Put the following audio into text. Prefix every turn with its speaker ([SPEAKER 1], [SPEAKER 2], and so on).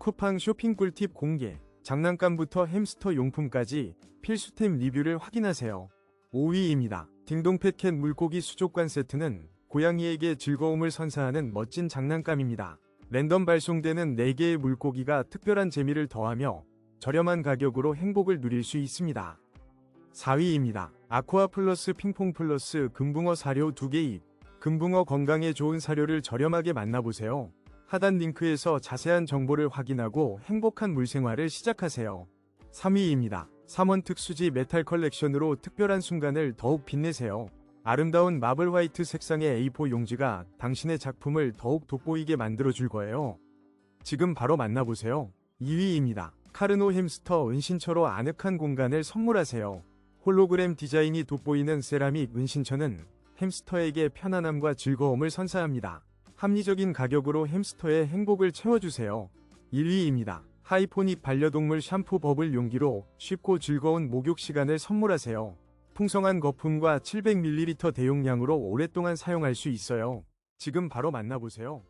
[SPEAKER 1] 쿠팡 쇼핑 꿀팁 공개. 장난감부터 햄스터 용품까지 필수템 리뷰를 확인하세요. 5위입니다. 딩동 펫캣 물고기 수족관 세트는 고양이에게 즐거움을 선사하는 멋진 장난감입니다. 랜덤 발송되는 4개의 물고기가 특별한 재미를 더하며 저렴한 가격으로 행복을 누릴 수 있습니다. 4위입니다. 아쿠아 플러스 핑퐁 플러스 금붕어 사료 2개 입. 금붕어 건강에 좋은 사료를 저렴하게 만나보세요. 하단 링크에서 자세한 정보를 확인하고 행복한 물생활을 시작하세요. 3위입니다. 3원 특수지 메탈 컬렉션으로 특별한 순간을 더욱 빛내세요. 아름다운 마블 화이트 색상의 A4 용지가 당신의 작품을 더욱 돋보이게 만들어줄 거예요. 지금 바로 만나보세요. 2위입니다. 카르노 햄스터 은신처로 아늑한 공간을 선물하세요. 홀로그램 디자인이 돋보이는 세라믹 은신처는 햄스터에게 편안함과 즐거움을 선사합니다. 합리적인 가격으로 햄스터의 행복을 채워주세요. 1위입니다. 하이포닉 반려동물 샴푸 버블 용기로 쉽고 즐거운 목욕 시간을 선물하세요. 풍성한 거품과 700ml 대용량으로 오랫동안 사용할 수 있어요. 지금 바로 만나보세요.